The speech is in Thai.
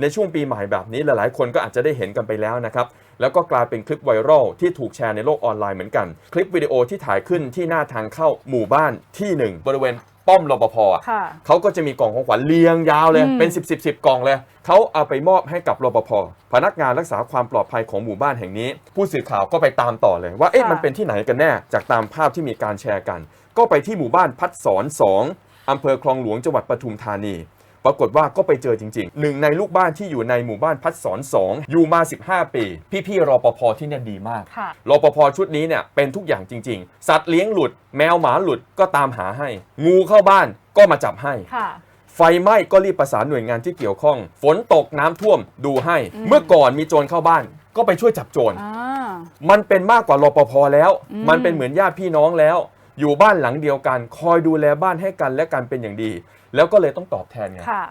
ในช่วงปีใหม่แบบนี้หลายๆ คนก็อาจจะได้เห็นกันไปแล้วนะครับ แล้วก็กลายเป็นคลิปไวรัลที่ถูกแชร์ในโลกออนไลน์เหมือนกัน คลิปวิดีโอที่ถ่ายขึ้นที่หน้าทางเข้าหมู่บ้านที่หนึ่งบริเวณป้อมรปภอะค่ะเขาก็จะมีกล่องของขวัญเรียงยาวเลยอืมเป็น 10 10 10กล่องเลย เขาเอาไปมอบให้กับรปภพนักงานรักษาความปลอดภัยของหมู่บ้านแห่งนี้ ผู้สื่อข่าวก็ไปตามต่อเลย ว่าเอ๊ะมันเป็นที่ไหนกันแน่ จากตามภาพที่มีการแชร์กัน ก็ไปที่หมู่บ้านพัดสอนสองอำเภอคลองหลวงจังหวัดปทุมธานี ปรากฏว่าก็ไปเจอจริงๆ หนึ่งในลูกบ้านที่อยู่ในหมู่บ้านพัดสอนสองอยู่มา 15 ปี พี่ๆรปภที่เนี่ยดีมากค่ะ รปภชุดนี้เนี่ยเป็นทุกอย่างจริง ๆ สัตว์เลี้ยงหลุด แมวหมาหลุดก็ตามหาให้ งูเข้าบ้านก็มาจับให้ ค่ะ ไฟไหม้ก็รีบประสานหน่วยงานที่เกี่ยวข้อง ฝนตกน้ำท่วมดูให้อืมเมื่อก่อนมีโจรเข้าบ้าน ก็ไปช่วยจับโจร อ่า มันเป็นมากกว่ารปภแล้วอืมมันเป็นเหมือนญาติพี่น้องแล้ว อยู่บ้านหลังเดียวกัน คอยดูแลบ้านให้กันและกันเป็นอย่างดี แล้วก็เลยต้องตอบแทนไง ค่ะ